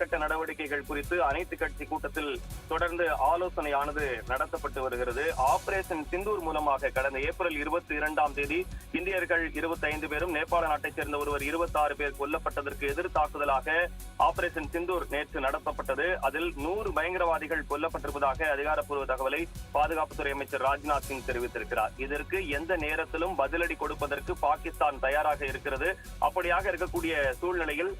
கட்ட நடவடிக்கைகள் குறித்து அனைத்து கட்சி கூட்டத்தில் தொடர்ந்து ஆலோசனையானது நடத்தப்பட்டு வருகிறது. ஆபரேஷன் சிந்தூர் மூலமாக கடந்த ஏப்ரல் இருபத்தி இரண்டாம் தேதி இந்தியர்கள் இருபத்தி ஐந்து பேரும் நேபாள நாட்டைச் சேர்ந்த ஒருவர் இருபத்தி ஆறு பேர் கொல்லப்பட்டதற்கு எதிர் தாக்குதலாக ஆபரேஷன் சிந்தூர் நேற்று நடத்தப்பட்டது. அதில் நூறு பயங்கரவாதிகள் கொல்லப்பட்டிருப்பதாக அதிகாரப்பூர்வ தகவலை பாதுகாப்புத்துறை அமைச்சர் ராஜ்நாத் சிங் தெரிவித்திருக்கிறார். இதற்கு எந்த நேரத்திலும் பதிலடி கொடுப்பதற்கு பாகிஸ்தான் தயாராக இருக்கிறது. அப்படியாக இருக்கக்கூடிய சூழ்நிலையில்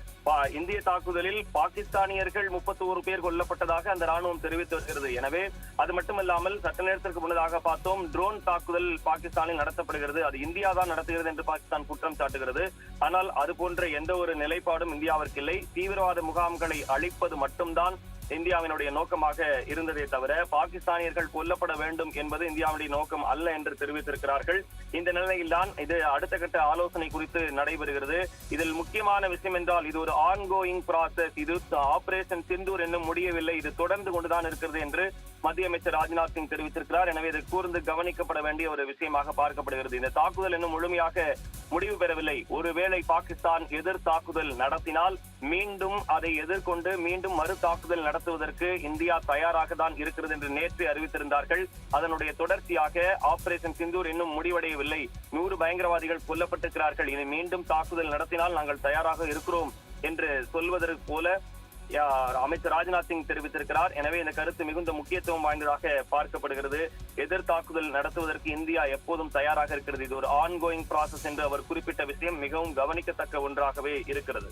இந்திய தாக்குதலில் பாகிஸ்தான் பாகிஸ்தானியர்கள் முப்பத்தி ஒரு பேர் கொல்லப்பட்டதாக அந்த ராணுவம் தெரிவித்து வருகிறது. எனவே அது மட்டுமல்லாமல் சட்ட நேரத்திற்கு முன்னதாக பார்த்தோம் ட்ரோன் தாக்குதல் பாகிஸ்தானில் நடத்தப்படுகிறது. அது இந்தியா தான் நடத்துகிறது என்று பாகிஸ்தான் குற்றம் சாட்டுகிறது. ஆனால் அது போன்ற எந்த ஒரு நிலைப்பாடும் இந்தியாவிற்கு இல்லை தீவிரவாத முகாம்களை அழிப்பது மட்டும்தான் இந்தியாவினுடைய நோக்கமாக இருந்ததே தவிர பாகிஸ்தானியர்கள் கொல்லப்பட வேண்டும் என்பது இந்தியாவுடைய நோக்கம் அல்ல என்று தெரிவித்திருக்கிறார்கள். இந்த நிலையில்தான் இது அடுத்த கட்ட ஆலோசனை குறித்து நடைபெறுகிறது. இதில் முக்கியமான விஷயம் என்றால் இது ஒரு ஆன்கோயிங் ப்ராசஸ் இது ஆபரேஷன் சிந்தூர் என்னும் முடியவில்லை. இது தொடர்ந்து கொண்டுதான் இருக்கிறது என்று மத்திய அமைச்சர் ராஜ்நாத் சிங் தெரிவித்திருக்கிறார். எனவே இது கூர்ந்து கவனிக்கப்பட வேண்டிய ஒரு விஷயமாக பார்க்கப்படுகிறது. இந்த தாக்குதல் இன்னும் முழுமையாக முடிவு பெறவில்லை. ஒருவேளை பாகிஸ்தான் எதிர் தாக்குதல் நடத்தினால் மீண்டும் அதை எதிர்கொண்டு மீண்டும் மறு தாக்குதல் நடத்துவதற்கு இந்தியா தயாராக தான் இருக்கிறது என்று நேற்று அறிவித்திருந்தார்கள். அதனுடைய தொடர்ச்சியாக ஆபரேஷன் சிந்தூர் இன்னும் முடிவடையவில்லை. நூறு பயங்கரவாதிகள் கொல்லப்பட்டிருக்கிறார்கள். இனி மீண்டும் தாக்குதல் நடத்தினால் நாங்கள் தயாராக இருக்கிறோம் என்று சொல்வதற்கு போல அமைச்சர் ராஜ்நாத் சிங் தெரிவித்திருக்கிறார். எனவே இந்த கருத்து மிகுந்த முக்கியத்துவம் வாய்ந்ததாக பார்க்கப்படுகிறது. எதிர் தாக்குதல் நடத்துவதற்கு இந்தியா எப்போதும் தயாராக இருக்கிறது. இது ஒரு ஆன்கோயிங் ப்ராசஸ் என்று அவர் குறிப்பிட்ட விஷயம் மிகவும் கவனிக்கத்தக்க ஒன்றாகவே இருக்கிறது.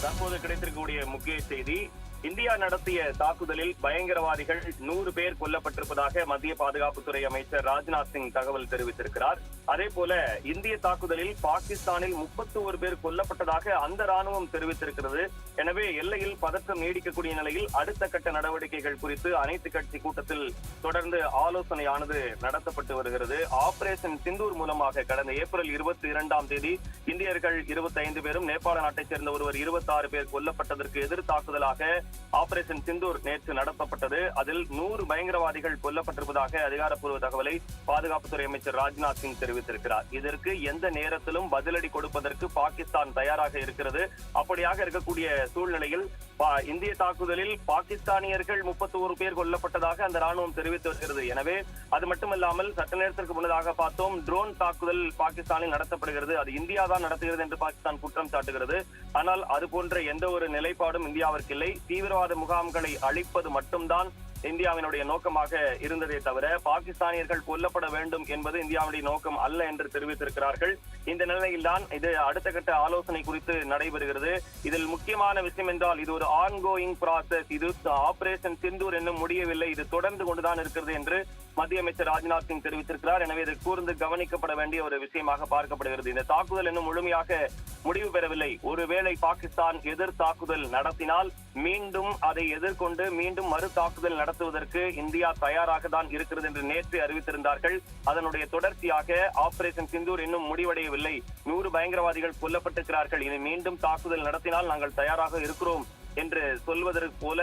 தற்போது கிடைத்திருக்கக்கூடிய முக்கிய செய்தி இந்தியா நடத்திய தாக்குதலில் பயங்கரவாதிகள் நூறு பேர் கொல்லப்பட்டிருப்பதாக மத்திய பாதுகாப்புத்துறை அமைச்சர் ராஜ்நாத் சிங் தகவல் தெரிவித்திருக்கிறார். அதே போல இந்திய தாக்குதலில் பாகிஸ்தானில் முப்பத்தி ஒரு பேர் கொல்லப்பட்டதாக அந்த ராணுவம் தெரிவித்திருக்கிறது. எனவே எல்லையில் பதற்றம் நீடிக்கக்கூடிய நிலையில் அடுத்த கட்ட நடவடிக்கைகள் குறித்து அனைத்து கட்சி கூட்டத்தில் தொடர்ந்து ஆலோசனையானது நடத்தப்பட்டு வருகிறது. ஆபரேஷன் சிந்தூர் மூலமாக கடந்த ஏப்ரல் இருபத்தி இரண்டாம் தேதி இந்தியர்கள் இருபத்தி ஐந்து பேரும் நேபாள நாட்டைச் சேர்ந்த ஒருவர் இருபத்தி ஆறு பேர் கொல்லப்பட்டதற்கு எதிர் தாக்குதலாக ஆபரேஷன் சிந்தூர் நேற்று நடத்தப்பட்டது. அதில் நூறு பயங்கரவாதிகள் கொல்லப்பட்டிருப்பதாக அதிகாரப்பூர்வ தகவலை பாதுகாப்புத்துறை அமைச்சர் ராஜ்நாத் சிங் தெரிவித்திருக்கிறார். இதற்கு எந்த நேரத்திலும் பதிலடி கொடுப்பதற்கு பாகிஸ்தான் தயாராக இருக்கிறது. அப்படியாக இருக்கக்கூடிய சூழ்நிலையில் இந்திய தாக்குதலில் பாகிஸ்தானியர்கள் முப்பத்தி ஒரு பேர் கொல்லப்பட்டதாக அந்த ராணுவம் தெரிவித்து வருகிறது. எனவே அது மட்டுமல்லாமல் சட்ட நேரத்திற்கு முன்னதாக பார்த்தோம் ட்ரோன் தாக்குதல் பாகிஸ்தானில் நடத்தப்படுகிறது. அது இந்தியா தான் நடத்துகிறது என்று பாகிஸ்தான் குற்றம் சாட்டுகிறது. ஆனால் அது போன்ற எந்த ஒரு நிலைப்பாடும் இந்தியாவிற்கு இல்லை. தீவிரவாத முகாம்களை அழிப்பது மட்டும்தான் இந்தியாவினுடைய நோக்கமாக இருந்ததே தவிர பாகிஸ்தானியர்கள் கொல்லப்பட வேண்டும் என்பது இந்தியாவுடைய நோக்கம் அல்ல என்று தெரிவித்திருக்கிறார்கள். இந்த நிலையில்தான் இது அடுத்த கட்ட ஆலோசனை குறித்து நடைபெறுகிறது. இதில் முக்கியமான விஷயம் என்றால் இது ஒரு ஆன்கோயிங் ப்ராசஸ் இது ஆபரேஷன் சிந்தூர் என்னும் முடியவில்லை. இது தொடர்ந்து கொண்டுதான் இருக்கிறது என்று மத்திய அமைச்சர் ராஜ்நாத் சிங் தெரிவித்திருக்கிறார். எனவே இது கூர்ந்து கவனிக்கப்பட வேண்டிய ஒரு விஷயமாக பார்க்கப்படுகிறது. இந்த தாக்குதல் இன்னும் முழுமையாக முடிவு பெறவில்லை. ஒருவேளை பாகிஸ்தான் எதிர் தாக்குதல் நடத்தினால் மீண்டும் அதை எதிர்கொண்டு மீண்டும் மறு தாக்குதல் நடத்துவதற்கு இந்தியா தயாராக தான் இருக்கிறது என்று நேற்று அறிவித்திருந்தார்கள். அதனுடைய தொடர்ச்சியாக ஆபரேஷன் சிந்தூர் இன்னும் முடிவடையவில்லை. நூறு பயங்கரவாதிகள் கொல்லப்பட்டிருக்கிறார்கள். இனி மீண்டும் தாக்குதல் நடத்தினால் நாங்கள் தயாராக இருக்கிறோம் என்று சொல்வதற்கு போல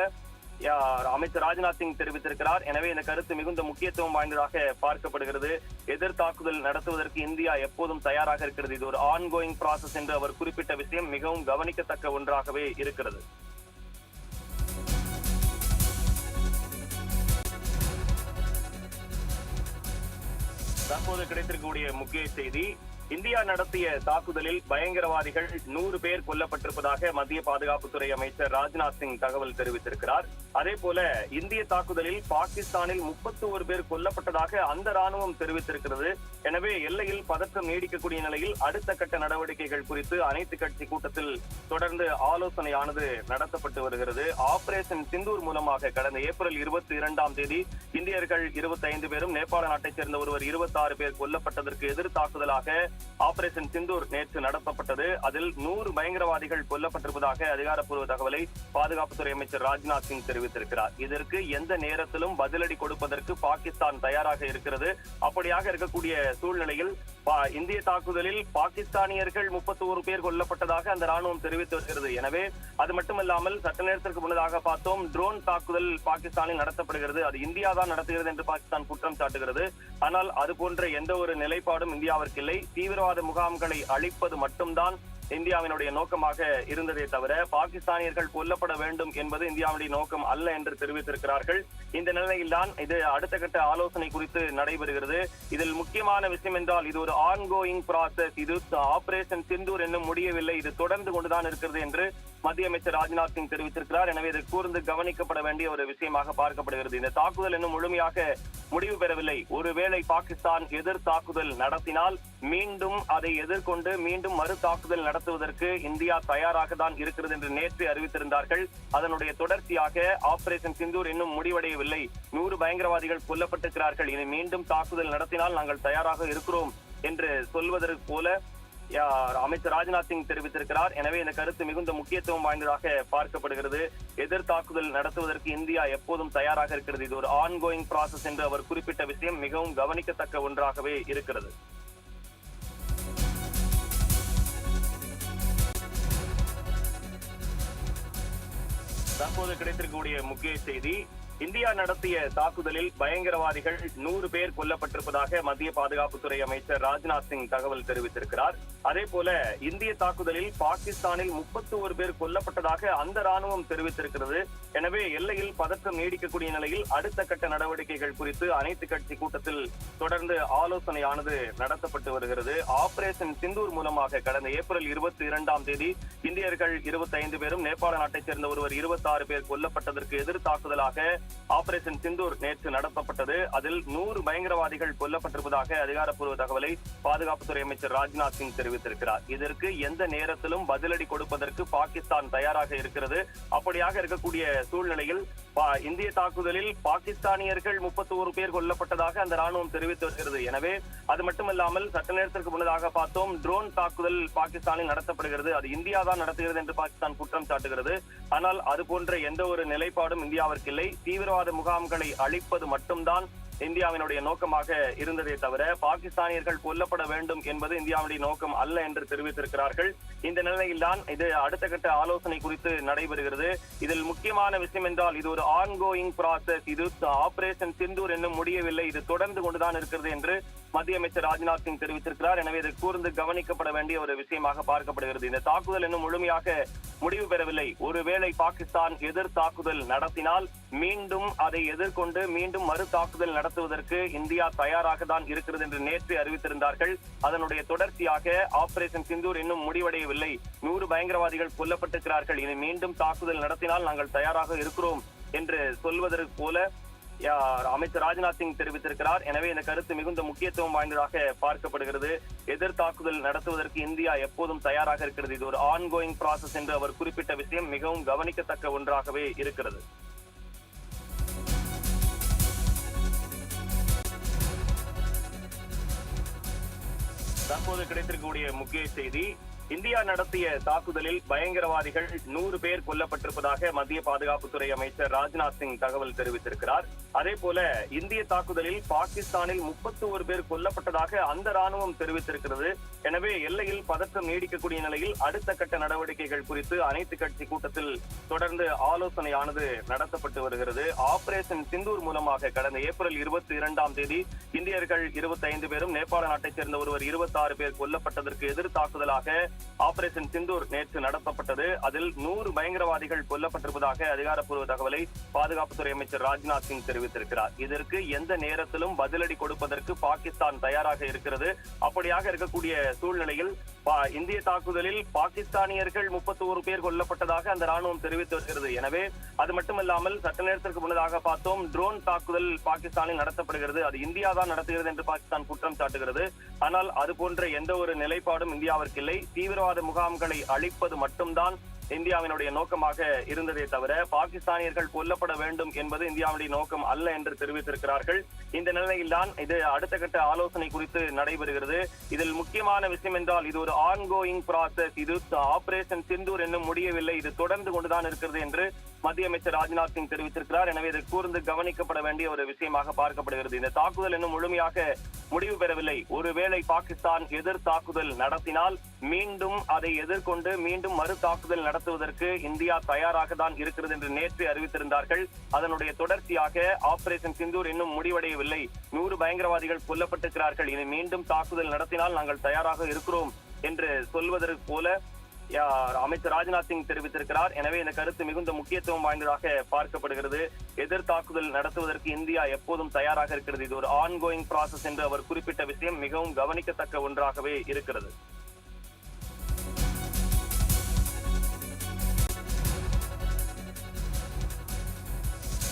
அமைச்சர் ராஜ்நாத் சிங் தெரிவித்திருக்கிறார். எனவே இந்த கருத்து மிகுந்த முக்கியத்துவம் வாய்ந்ததாக பார்க்கப்படுகிறது. எதிர் தாக்குதல் நடத்துவதற்கு இந்தியா எப்போதும் தயாராக இருக்கிறது. இது ஒரு ஆன்கோயிங் ப்ராசஸ் என்று அவர் குறிப்பிட்ட விஷயம் மிகவும் கவனிக்கத்தக்க ஒன்றாகவே இருக்கிறது. தற்போது கிடைத்திருக்கக்கூடிய முக்கிய செய்தி இந்தியா நடத்திய தாக்குதலில் பயங்கரவாதிகள் நூறு பேர் கொல்லப்பட்டிருப்பதாக மத்திய பாதுகாப்புத்துறை அமைச்சர் ராஜ்நாத் சிங் தகவல் தெரிவித்திருக்கிறார். அதே போல இந்திய தாக்குதலில் பாகிஸ்தானில் முப்பத்தி ஒரு பேர் கொல்லப்பட்டதாக அந்த ராணுவம் தெரிவித்திருக்கிறது. எனவே எல்லையில் பதற்றம் நீடிக்கக்கூடிய நிலையில் அடுத்த கட்ட நடவடிக்கைகள் குறித்து அனைத்து கட்சி கூட்டத்தில் தொடர்ந்து ஆலோசனையானது நடத்தப்பட்டு வருகிறது. ஆபரேஷன் சிந்தூர் மூலமாக கடந்த ஏப்ரல் இருபத்தி இரண்டாம் தேதி இந்தியர்கள் இருபத்தி ஐந்து பேரும் நேபாள நாட்டைச் சேர்ந்த ஒருவர் இருபத்தி ஆறு பேர் கொல்லப்பட்டதற்கு எதிர் தாக்குதலாக ஆபரேஷன் சிந்தூர் நேற்று நடத்தப்பட்டது. அதில் நூறு பயங்கரவாதிகள் கொல்லப்பட்டிருப்பதாக அதிகாரப்பூர்வ தகவலை பாதுகாப்புத்துறை அமைச்சர் ராஜ்நாத் சிங் தெரிவித்திருக்கிறார். இதற்கு எந்த நேரத்திலும் பதிலடி கொடுப்பதற்கு பாகிஸ்தான் தயாராக இருக்கிறது. அப்படியாக இருக்கக்கூடிய சூழ்நிலையில் இந்திய தாக்குதலில் பாகிஸ்தானியர்கள் முப்பத்தி ஒரு பேர் கொல்லப்பட்டதாக அந்த ராணுவம் தெரிவித்து வருகிறது. எனவே அது மட்டுமல்லாமல் சட்ட நேரத்திற்கு முன்னதாக பார்த்தோம் ட்ரோன் தாக்குதல் பாகிஸ்தானில் நடத்தப்படுகிறது. அது இந்தியா தான் நடத்துகிறது என்று பாகிஸ்தான் குற்றம் சாட்டுகிறது. ஆனால் அது போன்ற எந்த ஒரு நிலைப்பாடும் இந்தியாவிற்கு இல்லை. தீவிரவாத முகாம்களை அழிப்பது மட்டும்தான் இந்தியாவினுடைய நோக்கமாக இருந்ததே தவிர பாகிஸ்தானியர்கள் கொல்லப்பட வேண்டும் என்பது இந்தியாவுடைய நோக்கம் அல்ல என்று தெரிவித்திருக்கிறார்கள். இந்த நிலையில்தான் இது அடுத்த கட்ட ஆலோசனை குறித்து நடைபெறுகிறது. இதில் முக்கியமான விஷயம் என்றால் இது ஒரு ஆன்கோயிங் ப்ராசஸ் இது ஆபரேஷன் சிந்தூர் என்னும் முடியவில்லை. இது தொடர்ந்து கொண்டுதான் இருக்கிறது என்று மத்திய அமைச்சர் ராஜ்நாத் சிங் தெரிவித்திருக்கிறார். எனவே இது கூர்ந்து கவனிக்கப்பட வேண்டிய ஒரு விஷயமாக பார்க்கப்படுகிறது. இந்த தாக்குதல் இன்னும் முழுமையாக முடிவு பெறவில்லை. ஒருவேளை பாகிஸ்தான் எதிர் தாக்குதல் நடத்தினால் மீண்டும் அதை எதிர்கொண்டு மீண்டும் மறு தாக்குதல் நடத்துவதற்கு இந்தியா தயாராக தான் இருக்கிறது என்று நேற்று அறிவித்திருந்தார்கள். அதனுடைய தொடர்ச்சியாக ஆபரேஷன் சிந்தூர் இன்னும் முடிவடையவில்லை. நூறு பயங்கரவாதிகள் கொல்லப்பட்டிருக்கிறார்கள். இனி மீண்டும் தாக்குதல் நடத்தினால் நாங்கள் தயாராக இருக்கிறோம் என்று சொல்வதற்கு போல அமைச்சர் ராஜ்நாத் சிங் தெரிவித்திருக்கிறார். எனவே இந்த கருத்து மிகுந்த முக்கியத்துவம் வாய்ந்ததாக பார்க்கப்படுகிறது. எதிர் தாக்குதல் நடத்துவதற்கு இந்தியா எப்போதும் தயாராக இருக்கிறது. இது ஒரு ஆன்கோயிங் ப்ராசஸ் என்று அவர் குறிப்பிட்ட விஷயம் மிகவும் கவனிக்கத்தக்க ஒன்றாகவே இருக்கிறது. தற்போது கிடைத்திருக்கக்கூடிய முக்கிய செய்தி இந்தியா நடத்திய தாக்குதலில் பயங்கரவாதிகள் நூறு பேர் கொல்லப்பட்டிருப்பதாக மத்திய பாதுகாப்புத்துறை அமைச்சர் ராஜ்நாத் சிங் தகவல் தெரிவித்திருக்கிறார். அதே போல இந்திய தாக்குதலில் பாகிஸ்தானில் முப்பத்தி ஒரு பேர் கொல்லப்பட்டதாக அந்த ராணுவம் தெரிவித்திருக்கிறது. எனவே எல்லையில் பதற்றம் நீடிக்கக்கூடிய நிலையில் அடுத்த கட்ட நடவடிக்கைகள் குறித்து அனைத்து கட்சி கூட்டத்தில் தொடர்ந்து ஆலோசனையானது நடத்தப்பட்டு வருகிறது. ஆபரேஷன் சிந்தூர் மூலமாக கடந்த ஏப்ரல் இருபத்தி இரண்டாம் தேதி இந்தியர்கள் இருபத்தி ஐந்து பேரும் நேபாள நாட்டைச் சேர்ந்த ஒருவர் இருபத்தி ஆறு பேர் கொல்லப்பட்டதற்கு எதிர் தாக்குதலாக ஆபரேஷன் சிந்தூர் நேற்று நடத்தப்பட்டது. அதில் நூறு பயங்கரவாதிகள் கொல்லப்பட்டிருப்பதாக அதிகாரப்பூர்வ தகவலை பாதுகாப்புத்துறை அமைச்சர் ராஜ்நாத் சிங் தெரிவித்திருக்கிறார். இதற்கு எந்த நேரத்திலும் பதிலடி கொடுப்பதற்கு பாகிஸ்தான் தயாராக இருக்கிறது. அப்படியாக இருக்கக்கூடிய சூழ்நிலையில் இந்திய தாக்குதலில் பாகிஸ்தானியர்கள் முப்பத்தி ஒரு பேர் கொல்லப்பட்டதாக அந்த ராணுவம் தெரிவித்து வருகிறது. எனவே அது மட்டுமல்லாமல் சட்ட நேரத்திற்கு முன்னதாக பார்த்தோம் ட்ரோன் தாக்குதல் பாகிஸ்தானில் நடத்தப்படுகிறது. அது இந்தியா தான் நடத்துகிறது என்று பாகிஸ்தான் குற்றம் சாட்டுகிறது. ஆனால் அது போன்ற எந்த ஒரு நிலைப்பாடும் இந்தியாவிற்கு இல்லை. தீவிரவாத முகாம்களை அழிப்பது மட்டும்தான் இந்தியாவினுடைய நோக்கமாக இருந்ததே தவிர பாகிஸ்தானியர்கள் கொல்லப்பட வேண்டும் என்பது இந்தியாவுடைய நோக்கம் அல்ல என்று தெரிவித்திருக்கிறார்கள். இந்த நிலையில்தான் இது அடுத்த கட்ட ஆலோசனை குறித்து நடைபெறுகிறது. இதில் முக்கியமான விஷயம் என்றால் இது ஒரு ஆன்கோயிங் ப்ராசஸ் இது ஆபரேஷன் சிந்தூர் என்னும் முடியவில்லை. இது தொடர்ந்து கொண்டுதான் இருக்கிறது என்று மத்திய அமைச்சர் ராஜ்நாத் சிங் தெரிவித்திருக்கிறார். எனவே இது கூர்ந்து கவனிக்கப்பட வேண்டிய ஒரு விஷயமாக பார்க்கப்படுகிறது. இந்த தாக்குதல் இன்னும் முழுமையாக முடிவு பெறவில்லை. ஒருவேளை பாகிஸ்தான் எதிர் தாக்குதல் நடத்தினால் மீண்டும் அதை எதிர்கொண்டு மீண்டும் மறு தாக்குதல் நடத்துவதற்கு இந்தியா தயாராக தான் இருக்கிறது என்று நேற்று அறிவித்திருந்தார்கள். அதனுடைய தொடர்ச்சியாக ஆபரேஷன் சிந்தூர் இன்னும் முடிவடையவில்லை. நூறு பயங்கரவாதிகள் கொல்லப்பட்டிருக்கிறார்கள். இனி மீண்டும் தாக்குதல் நடத்தினால் நாங்கள் தயாராக இருக்கிறோம் என்று சொல்வதற்கு போல அமைச்சர் ராஜ்நாத் சிங் தெரிவித்திருக்கிறார். எனவே இந்த கருத்து மிகுந்த முக்கியத்துவம் வாய்ந்ததாக பார்க்கப்படுகிறது. எதிர் தாக்குதல் நடத்துவதற்கு இந்தியா எப்போதும் தயாராக இருக்கிறது. இது ஒரு ஆன்கோயிங் ப்ராசஸ் என்று அவர் குறிப்பிட்ட விஷயம் மிகவும் கவனிக்கத்தக்க ஒன்றாகவே இருக்கிறது. தற்போது கிடைத்திருக்கக்கூடிய முக்கிய செய்தி இந்தியா நடத்திய தாக்குதலில் பயங்கரவாதிகள் நூறு பேர் கொல்லப்பட்டிருப்பதாக மத்திய பாதுகாப்புத்துறை அமைச்சர் ராஜ்நாத் சிங் தகவல் தெரிவித்திருக்கிறார். அதே போல இந்திய தாக்குதலில் பாகிஸ்தானில் முப்பத்தி ஒரு பேர் கொல்லப்பட்டதாக அந்த ராணுவம் தெரிவித்திருக்கிறது. எனவே எல்லையில் பதற்றம் நீடிக்கக்கூடிய நிலையில் அடுத்த கட்ட நடவடிக்கைகள் குறித்து அனைத்து கட்சி கூட்டத்தில் தொடர்ந்து ஆலோசனையானது நடத்தப்பட்டு வருகிறது. ஆபரேஷன் சிந்தூர் மூலமாக கடந்த ஏப்ரல் இருபத்தி இரண்டாம் தேதி இந்தியர்கள் இருபத்தி ஐந்து பேரும் நேபாள நாட்டைச் சேர்ந்த ஒருவர் இருபத்தி ஆறு பேர் கொல்லப்பட்டதற்கு எதிர் தாக்குதலாக ஆபரேஷன் சிந்தூர் நேற்று நடத்தப்பட்டது. அதில் நூறு பயங்கரவாதிகள் கொல்லப்பட்டிருப்பதாக அதிகாரப்பூர்வ தகவலை பாதுகாப்புத்துறை அமைச்சர் ராஜ்நாத் சிங் தெரிவித்திருக்கிறார். இதற்கு எந்த நேரத்திலும் பதிலடி கொடுப்பதற்கு பாகிஸ்தான் தயாராக இருக்கிறது. அப்படியாக இருக்கக்கூடிய சூழ்நிலையில் இந்திய தாக்குதலில் பாகிஸ்தானியர்கள் முப்பத்தி ஒரு பேர் கொல்லப்பட்டதாக அந்த ராணுவம் தெரிவித்து வருகிறது. எனவே அது மட்டுமல்லாமல் சட்ட நேரத்திற்கு முன்னதாக பார்த்தோம் ட்ரோன் தாக்குதல் பாகிஸ்தானில் நடத்தப்படுகிறது. அது இந்தியா தான் நடத்துகிறது என்று பாகிஸ்தான் குற்றம் சாட்டுகிறது. ஆனால் அது போன்ற எந்த ஒரு நிலைப்பாடும் இந்தியாவிற்கு இல்லை. தீவிரவாத முகாம்களை அழிப்பது மட்டும்தான் இந்தியாவினுடைய நோக்கமாக இருந்ததே தவிர பாகிஸ்தானியர்கள் கொல்லப்பட வேண்டும் என்பது இந்தியாவுடைய நோக்கம் அல்ல என்று தெரிவித்திருக்கிறார்கள். இந்த நிலையில்தான் இது அடுத்த கட்ட ஆலோசனை குறித்து நடைபெறுகிறது. இதில் முக்கியமான விஷயம் என்றால் இது ஒரு ஆன்கோயிங் ப்ராசஸ் இது ஆபரேஷன் சிந்தூர் என்னும் முடியவில்லை. இது தொடர்ந்து கொண்டுதான் இருக்கிறது என்று மத்திய அமைச்சர் ராஜ்நாத் சிங் தெரிவித்திருக்கிறார். எனவே இது கூர்ந்து கவனிக்கப்பட வேண்டிய ஒரு விஷயமாக பார்க்கப்படுகிறது. இந்த தாக்குதல் இன்னும் முழுமையாக முடிவு பெறவில்லை. ஒருவேளை பாகிஸ்தான் எதிர் தாக்குதல் நடத்தினால் மீண்டும் அதை எதிர்கொண்டு மீண்டும் மறு தாக்குதல் நடத்துவதற்கு இந்தியா தயாராக தான் இருக்கிறது என்று நேற்று அறிவித்திருந்தார்கள். அதனுடைய தொடர்ச்சியாக ஆபரேஷன் சிந்தூர் இன்னும் முடிவடையவில்லை. நூறு பயங்கரவாதிகள் கொல்லப்பட்டிருக்கிறார்கள். இனி மீண்டும் தாக்குதல் நடத்தினால் நாங்கள் தயாராக இருக்கிறோம் என்று சொல்வதற்கு போல அமைச்சர் ராஜ்நாத் சிங் தெரிவித்திருக்கிறார். எனவே இந்த கருத்து மிகுந்த முக்கியத்துவம் வாய்ந்ததாக பார்க்கப்படுகிறது. எதிர் தாக்குதல் நடத்துவதற்கு இந்தியா எப்போதும் தயாராக இருக்கிறது. இது ஒரு ஆன்கோயிங் ப்ராசஸ் என்று அவர் குறிப்பிட்ட விஷயம் மிகவும் கவனிக்கத்தக்க ஒன்றாகவே இருக்கிறது.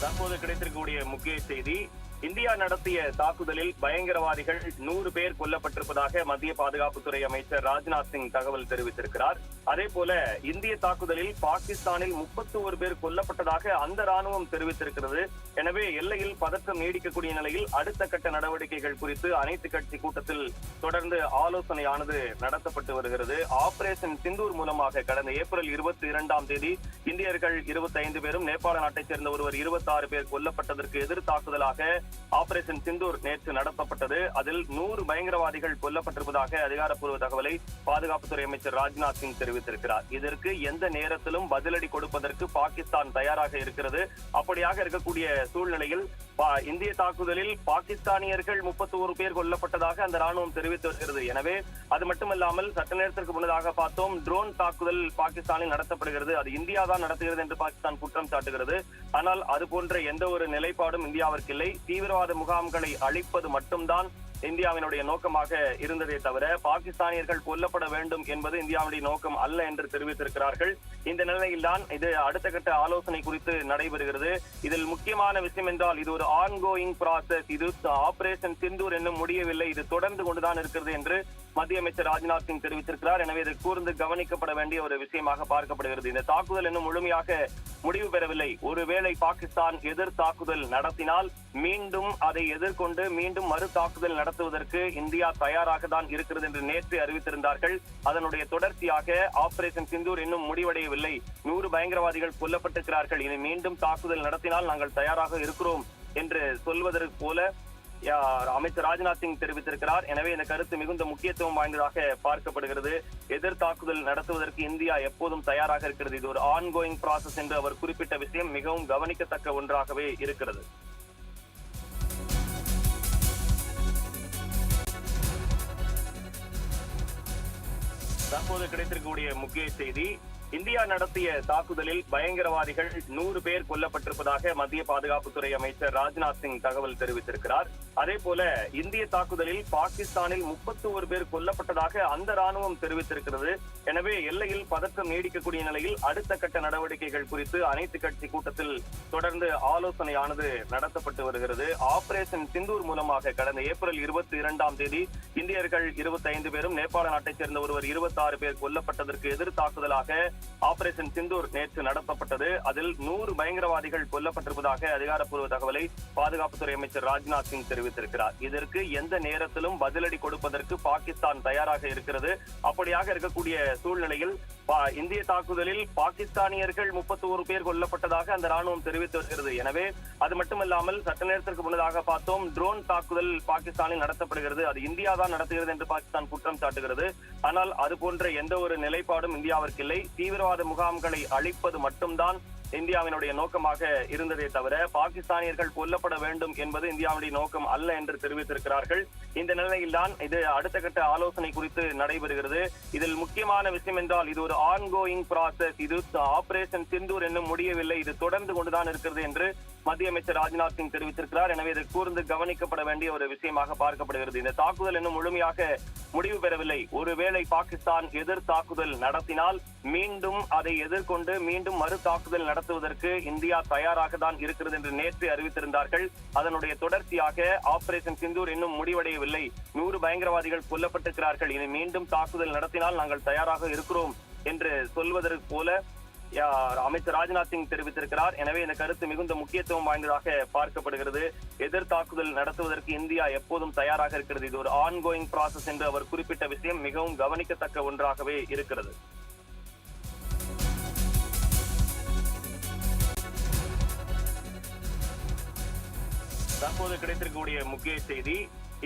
தற்போது கிடைத்திருக்கக்கூடிய முக்கிய செய்தி இந்தியா நடத்திய தாக்குதலில் பயங்கரவாதிகள் நூறு பேர் கொல்லப்பட்டிருப்பதாக மத்திய பாதுகாப்புத்துறை அமைச்சர் ராஜ்நாத் சிங் தகவல் தெரிவித்திருக்கிறார். அதே போல இந்திய தாக்குதலில் பாகிஸ்தானில் முப்பத்தி ஒரு பேர் கொல்லப்பட்டதாக அந்த ராணுவம் தெரிவித்திருக்கிறது. எனவே எல்லையில் பதற்றம் நீடிக்கக்கூடிய நிலையில் அடுத்த கட்ட நடவடிக்கைகள் குறித்து அனைத்து கட்சி கூட்டத்தில் தொடர்ந்து ஆலோசனையானது நடத்தப்பட்டு வருகிறது. ஆபரேஷன் சிந்தூர் மூலமாக கடந்த ஏப்ரல் இருபத்தி இரண்டாம் தேதி இந்தியர்கள் 25 பேரும் நேபாள நாட்டைச் சேர்ந்த ஒருவர் 26 பேர் கொல்லப்பட்டதற்கு எதிர் தாக்குதலாக ஆபரேஷன் சிந்தூர் நேற்று நடத்தப்பட்டது. அதில் நூறு பயங்கரவாதிகள் கொல்லப்பட்டிருப்பதாக அதிகாரப்பூர்வ தகவலை பாதுகாப்புத்துறை அமைச்சர் ராஜ்நாத் சிங் தெரிவித்திருக்கிறார். இதற்கு எந்த நேரத்திலும் பதிலடி கொடுப்பதற்கு பாகிஸ்தான் தயாராக இருக்கிறது. அப்படியாக இருக்கக்கூடிய சூழ்நிலையில் இந்திய தாக்குதலில் பாகிஸ்தானியர்கள் 31 பேர் கொல்லப்பட்டதாக அந்த ராணுவம் தெரிவித்து வருகிறது. எனவே அது மட்டுமல்லாமல் சட்ட நேரத்திற்கு முன்னதாக பார்த்தோம் ட்ரோன் தாக்குதல் பாகிஸ்தானில் நடத்தப்படுகிறது. அது இந்தியா தான் நடத்துகிறது என்று பாகிஸ்தான் குற்றம் சாட்டுகிறது. ஆனால் அது போன்ற எந்த ஒரு நிலைப்பாடும் இந்தியாவிற்கு இல்லை தீவிரவாத முகாம்களை அழிப்பது மட்டும்தான் இந்தியாவினுடைய நோக்கமாக இருந்ததே தவிர பாகிஸ்தானியர்கள் கொல்லப்பட வேண்டும் என்பது இந்தியாவுடைய நோக்கம் அல்ல என்று தெரிவித்திருக்கிறார்கள். இந்த நிலையில்தான் இது அடுத்த கட்ட ஆலோசனை குறித்து நடைபெறுகிறது. இதில் முக்கியமான விஷயம் என்றால் இது ஒரு ஆன்கோயிங் ப்ராசஸ் இது ஆபரேஷன் சிந்தூர் என்னும் முடியவில்லை. இது தொடர்ந்து கொண்டுதான் இருக்கிறது என்று மத்திய அமைச்சர் ராஜ்நாத் சிங் தெரிவித்திருக்கிறார். எனவே இது கூர்ந்து கவனிக்கப்பட வேண்டிய ஒரு விஷயமாக பார்க்கப்படுகிறது. இந்த தாக்குதல் இன்னும் முழுமையாக முடிவு பெறவில்லை. ஒருவேளை பாகிஸ்தான் எதிர் தாக்குதல் நடத்தினால் மீண்டும் அதை எதிர்கொண்டு மீண்டும் மறு தாக்குதல் நடத்துவதற்கு இந்தியா தயாராக தான் இருக்கிறது என்று நேற்று அறிவித்திருந்தார்கள். அதனுடைய தொடர்ச்சியாக ஆபரேஷன் சிந்தூர் இன்னும் முடிவடையவில்லை. நூறு பயங்கரவாதிகள் கொல்லப்பட்டிருக்கிறார்கள். இனி மீண்டும் தாக்குதல் நடத்தினால் நாங்கள் தயாராக இருக்கிறோம் என்று சொல்வதற்கு போல அமைச்சர் ராஜ்நாத் சிங் தெரிவித்திருக்கிறார். எனவே இந்த கருத்து மிகுந்த முக்கியத்துவம் வாய்ந்ததாக பார்க்கப்படுகிறது. எதிர் தாக்குதல் நடத்துவதற்கு இந்தியா எப்போதும் தயாராக இருக்கிறது. இது ஒரு ஆன்கோயிங் ப்ராசஸ் என்று அவர் குறிப்பிட்ட விஷயம் மிகவும் கவனிக்கத்தக்க ஒன்றாகவே இருக்கிறது. தற்போது கிடைத்திருக்கக்கூடிய முக்கிய செய்தி இந்தியா நடத்திய தாக்குதலில் பயங்கரவாதிகள் நூறு பேர் கொல்லப்பட்டிருப்பதாக மத்திய பாதுகாப்புத்துறை அமைச்சர் ராஜ்நாத் சிங் தகவல் தெரிவித்திருக்கிறார். அதே போல இந்திய தாக்குதலில் பாகிஸ்தானில் 31 பேர் கொல்லப்பட்டதாக அந்த ராணுவம் தெரிவித்திருக்கிறது. எனவே எல்லையில் பதற்றம் நீடிக்கக்கூடிய நிலையில் அடுத்த கட்ட நடவடிக்கைகள் குறித்து அனைத்து கட்சி கூட்டத்தில் தொடர்ந்து ஆலோசனையானது நடத்தப்பட்டு வருகிறது. ஆபரேஷன் சிந்தூர் மூலமாக கடந்த ஏப்ரல் இருபத்தி இரண்டாம் தேதி இந்தியர்கள் 25 பேரும் நேபாள நாட்டைச் சேர்ந்த ஒருவர் 26 பேர் கொல்லப்பட்டதற்கு எதிர் தாக்குதலாக ஆபரேஷன் சிந்தூர் நேற்று நடத்தப்பட்டது. அதில் நூறு பயங்கரவாதிகள் கொல்லப்பட்டிருப்பதாக அதிகாரப்பூர்வ தகவலை பாதுகாப்புத்துறை அமைச்சர் ராஜ்நாத் சிங் தெரிவித்திருக்கிறார். இதற்கு எந்த நேரத்திலும் பதிலடி கொடுப்பதற்கு பாகிஸ்தான் தயாராக இருக்கிறது. அப்படியாக இருக்கக்கூடிய சூழ்நிலையில் இந்திய தாக்குதலில் பாகிஸ்தானியர்கள் 31 பேர் கொல்லப்பட்டதாக அந்த ராணுவம் தெரிவித்து வருகிறது. எனவே அது மட்டுமல்லாமல் சற்று நேரத்திற்கு முன்னதாக பார்த்தோம் ட்ரோன் தாக்குதல் பாகிஸ்தானில் நடத்தப்படுகிறது. அது இந்தியா தான் நடத்துகிறது என்று பாகிஸ்தான் குற்றம் சாட்டுகிறது. ஆனால் அது போன்ற எந்த ஒரு நிலைப்பாடும் இந்தியாவிற்கு இல்லை தீவிரவாத முகாம்களை அழிப்பது மட்டும்தான் இந்தியாவினுடைய நோக்கமாக இருந்ததே தவிர பாகிஸ்தானியர்கள் கொல்லப்பட வேண்டும் என்பது இந்தியாவுடைய நோக்கம் அல்ல என்று தெரிவித்திருக்கிறார்கள். இந்த நிலையில்தான் இது அடுத்த கட்ட ஆலோசனை குறித்து நடைபெறுகிறது. இதில் முக்கியமான விஷயம் என்றால் இது ஒரு ஆன்கோயிங் ப்ராசஸ் இது ஆபரேஷன் சிந்தூர் என்னும் முடியவில்லை. இது தொடர்ந்து கொண்டுதான் இருக்கிறது என்று மத்திய அமைச்சர் ராஜ்நாத் சிங் தெரிவித்திருக்கிறார். எனவே இது கூர்ந்து கவனிக்கப்பட வேண்டிய ஒரு விஷயமாக பார்க்கப்படுகிறது. இந்த தாக்குதல் இன்னும் முழுமையாக முடிவு பெறவில்லை. ஒருவேளை பாகிஸ்தான் எதிர் தாக்குதல் நடத்தினால் மீண்டும் அதை எதிர்கொண்டு மீண்டும் மறு தாக்குதல் நடத்துவதற்கு இந்தியா தயாராக தான் இருக்கிறது என்று நேற்று அறிவித்திருந்தார்கள். அதனுடைய தொடர்ச்சியாக ஆபரேஷன் சிந்தூர் இன்னும் முடிவடையவில்லை. நூறு பயங்கரவாதிகள் கொல்லப்பட்டிருக்கிறார்கள். இனி மீண்டும் தாக்குதல் நடத்தினால் நாங்கள் தயாராக இருக்கிறோம் என்று சொல்வதற்கு போல அமைச்சர் ராஜ்நாத் சிங் தெரிவித்திருக்கிறார். எனவே இந்த கருத்து மிகுந்த முக்கியத்துவம் வாய்ந்ததாக பார்க்கப்படுகிறது. எதிர் தாக்குதல் நடத்துவதற்கு இந்தியா எப்போதும் தயாராக இருக்கிறது. இது ஒரு ஆன்கோயிங் ப்ராசஸ் என்று அவர் குறிப்பிட்ட விஷயம் மிகவும் கவனிக்கத்தக்க ஒன்றாகவே இருக்கிறது. தற்போது கிடைத்திருக்கக்கூடிய முக்கிய செய்தி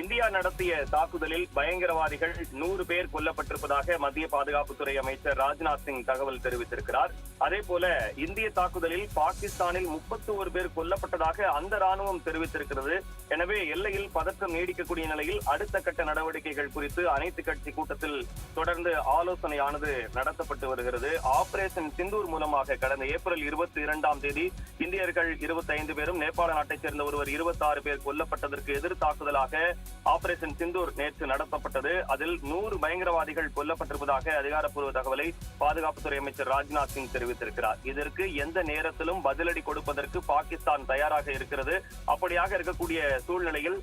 இந்தியா நடத்திய தாக்குதலில் பயங்கரவாதிகள் நூறு பேர் கொல்லப்பட்டிருப்பதாக மத்திய பாதுகாப்புத்துறை அமைச்சர் ராஜ்நாத் சிங் தகவல் தெரிவித்திருக்கிறார். அதே போல இந்திய தாக்குதலில் பாகிஸ்தானில் முப்பத்தி ஒரு பேர் கொல்லப்பட்டதாக அந்த ராணுவம் தெரிவித்திருக்கிறது. எனவே எல்லையில் பதற்றம் நீடிக்கக்கூடிய நிலையில் அடுத்த கட்ட நடவடிக்கைகள் குறித்து அனைத்து கட்சி கூட்டத்தில் தொடர்ந்து ஆலோசனையானது நடத்தப்பட்டு வருகிறது. ஆபரேஷன் சிந்தூர் மூலமாக கடந்த ஏப்ரல் இருபத்தி இரண்டாம் தேதி இந்தியர்கள் இருபத்தி ஐந்து பேரும் நேபாள நாட்டைச் சேர்ந்த ஒருவர் இருபத்தாறு பேர் கொல்லப்பட்டதற்கு எதிர் தாக்குதலாக ஆபரேஷன் சிந்தூர் நேற்று நடத்தப்பட்டது. அதில் நூறு பயங்கரவாதிகள் கொல்லப்பட்டிருப்பதாக அதிகாரப்பூர்வ தகவலை பாதுகாப்புத்துறை அமைச்சர் ராஜ்நாத் சிங் தெரிவித்திருக்கிறார். இதற்கு எந்த நேரத்திலும் பதிலடி கொடுப்பதற்கு பாகிஸ்தான் தயாராக இருக்கிறது. அப்படியாக இருக்கக்கூடிய சூழ்நிலையில்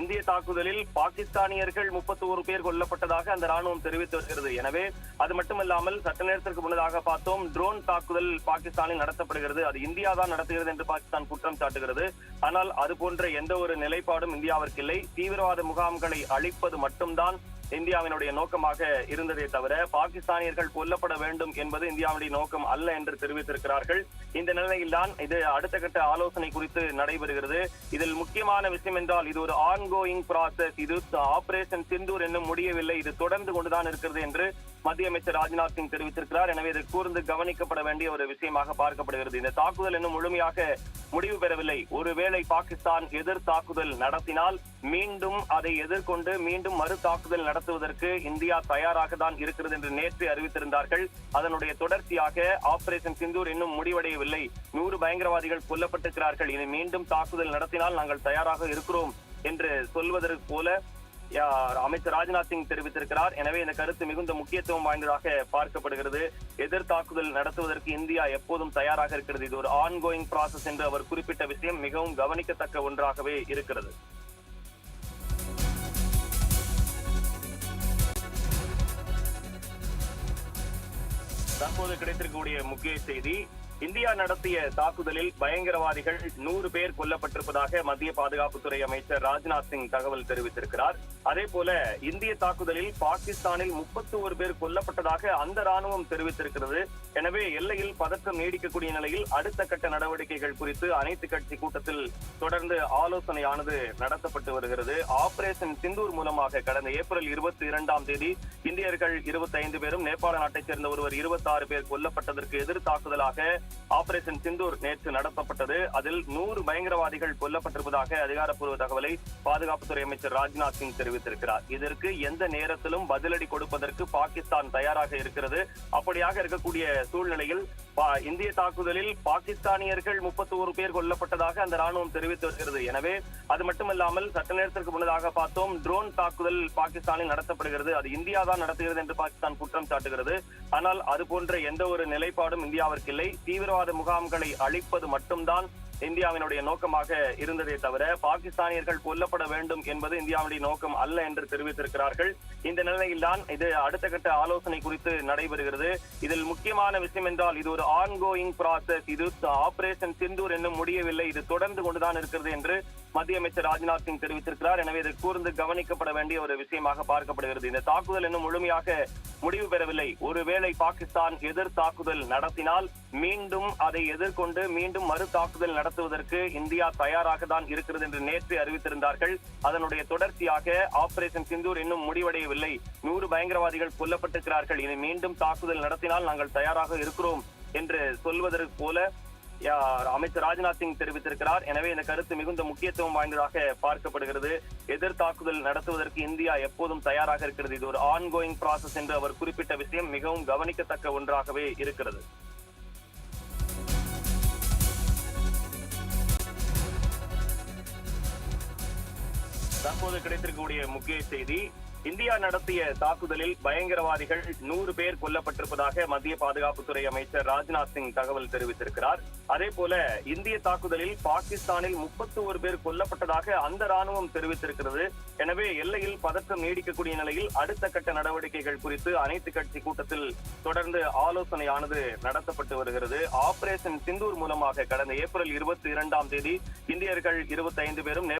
இந்திய தாக்குதலில் பாகிஸ்தானியர்கள் முப்பத்தி ஒரு பேர் கொல்லப்பட்டதாக அந்த ராணுவம் தெரிவித்து வருகிறது. எனவே அது மட்டுமல்லாமல் சட்ட நேரத்திற்கு முன்னதாக பார்த்தோம் ட்ரோன் தாக்குதல் பாகிஸ்தானில் நடத்தப்படுகிறது. அது இந்தியா தான் நடத்துகிறது என்று பாகிஸ்தான் குற்றம் சாட்டுகிறது. ஆனால் அது போன்ற எந்த ஒரு நிலைப்பாடும் இந்தியாவிற்கு இல்லை. தீவிரவாத முகாம்களை அழிப்பது மட்டும்தான் இந்தியாவினுடைய நோக்கமாக இருந்ததே தவிர பாகிஸ்தானியர்கள் கொல்லப்பட வேண்டும் என்பது இந்தியாவுடைய நோக்கம் அல்ல என்று தெரிவித்திருக்கிறார்கள். இந்த நிலையில்தான் இது அடுத்த கட்ட ஆலோசனை குறித்து நடைபெறுகிறது. இதில் முக்கியமான விஷயம் என்றால் இது ஒரு ஆன்கோயிங் ப்ராசஸ் இது ஆபரேஷன் சிந்தூர் இன்னும் முடியவில்லை. இது தொடர்ந்து கொண்டுதான் இருக்கிறது என்று மத்திய அமைச்சர் ராஜ்நாத் சிங் தெரிவித்திருக்கிறார். எனவே இது கூர்ந்து கவனிக்கப்பட வேண்டிய ஒரு விஷயமாக பார்க்கப்படுகிறது. இந்த தாக்குதல் இன்னும் முழுமையாக முடிவு பெறவில்லை. ஒருவேளை பாகிஸ்தான் எதிர் தாக்குதல் நடத்தினால் மீண்டும் அதை எதிர்கொண்டு மீண்டும் மறு தாக்குதல் நடத்துவதற்கு இந்தியா தயாராக தான் இருக்கிறது என்று நேற்று அறிவித்திருந்தார்கள். அதனுடைய தொடர்ச்சியாக ஆபரேஷன் சிந்தூர் இன்னும் முடிவடையவில்லை. நூறு பயங்கரவாதிகள் கொல்லப்பட்டிருக்கிறார்கள். இனி மீண்டும் தாக்குதல் நடத்தினால் நாங்கள் தயாராக இருக்கிறோம் என்று சொல்வதற்கு போல அமைச்சர் ராஜ்நாத் சிங் தெரிவித்திருக்கிறார். எனவே இந்த கருத்து மிகுந்த முக்கியத்துவம் வாய்ந்ததாக பார்க்கப்படுகிறது. எதிர் தாக்குதல் நடத்துவதற்கு இந்தியா எப்போதும் தயாராக இருக்கிறது. இது ஒரு ஆன்கோயிங் ப்ராசஸ் என்று அவர் குறிப்பிட்ட விஷயம் மிகவும் கவனிக்கத்தக்க ஒன்றாகவே இருக்கிறது. தற்போது கிடைத்திருக்கக்கூடிய முக்கிய செய்தி இந்தியா நடத்திய தாக்குதலில் பயங்கரவாதிகள் நூறு பேர் கொல்லப்பட்டிருப்பதாக மத்திய பாதுகாப்புத்துறை அமைச்சர் ராஜ்நாத் சிங் தகவல் தெரிவித்திருக்கிறார். அதே போல இந்திய தாக்குதலில் பாகிஸ்தானில் முப்பத்தி ஒரு பேர் கொல்லப்பட்டதாக அந்த ராணுவம் தெரிவித்திருக்கிறது. எனவே எல்லையில் பதற்றம் நீடிக்கக்கூடிய நிலையில் அடுத்த கட்ட நடவடிக்கைகள் குறித்து அனைத்து கட்சி கூட்டத்தில் தொடர்ந்து ஆலோசனையானது நடத்தப்பட்டு வருகிறது. ஆபரேஷன் சிந்தூர் மூலமாக கடந்த ஏப்ரல் இருபத்தி இரண்டாம் தேதி இந்தியர்கள் இருபத்தி ஐந்து பேரும் நேபாள நாட்டைச் சேர்ந்த ஒருவர் இருபத்தாறு பேர் கொல்லப்பட்டதற்கு எதிர் தாக்குதலாக ஆபரேஷன் சிந்தூர் நேற்று நடத்தப்பட்டது. அதில் நூறு பயங்கரவாதிகள் கொல்லப்பட்டிருப்பதாக அதிகாரப்பூர்வ தகவலை பாதுகாப்புத்துறை அமைச்சர் ராஜ்நாத் சிங் தெரிவித்திருக்கிறார். இதற்கு எந்த நேரத்திலும் பதிலடி கொடுப்பதற்கு பாகிஸ்தான் தயாராக இருக்கிறது. அப்படியாக இருக்கக்கூடிய சூழ்நிலையில் இந்திய தாக்குதலில் பாகிஸ்தானியர்கள் முப்பத்தி ஒரு பேர் கொல்லப்பட்டதாக அந்த ராணுவம் தெரிவித்து வருகிறது. எனவே அது மட்டுமல்லாமல் சட்ட நேரத்திற்கு முன்னதாக பார்த்தோம் ட்ரோன் தாக்குதல் பாகிஸ்தானில் நடத்தப்படுகிறது. அது இந்தியா தான் நடத்துகிறது என்று பாகிஸ்தான் குற்றம் சாட்டுகிறது. ஆனால் அது போன்ற எந்த ஒரு நிலைப்பாடும் இந்தியாவிற்கு இல்லை தீவிரவாத முகாம்களை அழிப்பது மட்டும்தான் இந்தியாவினுடைய நோக்கமாக இருந்ததே தவிர பாகிஸ்தானியர்கள் கொல்லப்பட வேண்டும் என்பது இந்தியாவுடைய நோக்கம் அல்ல என்று தெரிவித்திருக்கிறார்கள். இந்த நிலையில்தான் இது அடுத்த கட்ட ஆலோசனை குறித்து நடைபெறுகிறது. இதில் முக்கியமான விஷயம் என்றால் இது ஒரு ஆன்கோயிங் ப்ராசஸ் இது ஆபரேஷன் சிந்தூர் இன்னும் முடியவில்லை. இது தொடர்ந்து கொண்டுதான் இருக்கிறது என்று மத்திய அமைச்சர் ராஜ்நாத் சிங் தெரிவித்திருக்கிறார். எனவே இது கூர்ந்து கவனிக்கப்பட வேண்டிய ஒரு விஷயமாக பார்க்கப்படுகிறது. இந்த தாக்குதல் இன்னும் முழுமையாக முடிவு பெறவில்லை. ஒருவேளை பாகிஸ்தான் எதிர் தாக்குதல் நடத்தினால் மீண்டும் அதை எதிர்கொண்டு மீண்டும் மறு தாக்குதல் நடத்துவதற்கு இந்தியா தயாராக தான் இருக்கிறது என்று நேற்று அறிவித்திருந்தார்கள். அதனுடைய தொடர்ச்சியாக ஆபரேஷன் சிந்தூர் இன்னும் முடிவடையவில்லை. நூறு பயங்கரவாதிகள் கொல்லப்பட்டிருக்கிறார்கள். இனி மீண்டும் தாக்குதல் நடத்தினால் நாங்கள் தயாராக இருக்கிறோம் என்று சொல்வதற்கு போல அமைச்சர் ராஜ்நாத் சிங் தெரிவித்திருக்கிறார். எனவே இந்த கருத்து மிகுந்த முக்கியத்துவம் வாய்ந்ததாக பார்க்கப்படுகிறது. எதிர் தாக்குதல் நடத்துவதற்கு இந்தியா எப்போதும் தயாராக இருக்கிறது. இது ஒரு ஆன்கோயிங் ப்ராசஸ் என்று அவர் குறிப்பிட்ட விஷயம் மிகவும் கவனிக்கத்தக்க ஒன்றாகவே இருக்கிறது. தற்போது கிடைத்திருக்கக்கூடிய முக்கிய செய்தி இந்தியா நடத்திய தாக்குதலில் பயங்கரவாதிகள் நூறு பேர் கொல்லப்பட்டிருப்பதாக மத்திய பாதுகாப்புத்துறை அமைச்சர் ராஜ்நாத் சிங் தகவல் தெரிவித்திருக்கிறார். அதே போல இந்திய தாக்குதலில் பாகிஸ்தானில் முப்பத்தி ஒரு பேர் கொல்லப்பட்டதாக அந்த ராணுவம் தெரிவித்திருக்கிறது. எனவே எல்லையில் பதற்றம் நீடிக்கக்கூடிய நிலையில் அடுத்த கட்ட நடவடிக்கைகள் குறித்து அனைத்து கட்சி கூட்டத்தில் தொடர்ந்து ஆலோசனையானது நடத்தப்பட்டு வருகிறது. ஆபரேஷன் சிந்தூர் மூலமாக கடந்த ஏப்ரல் இருபத்தி இரண்டாம் தேதி இந்தியர்கள் இருபத்தி ஐந்து பேரும்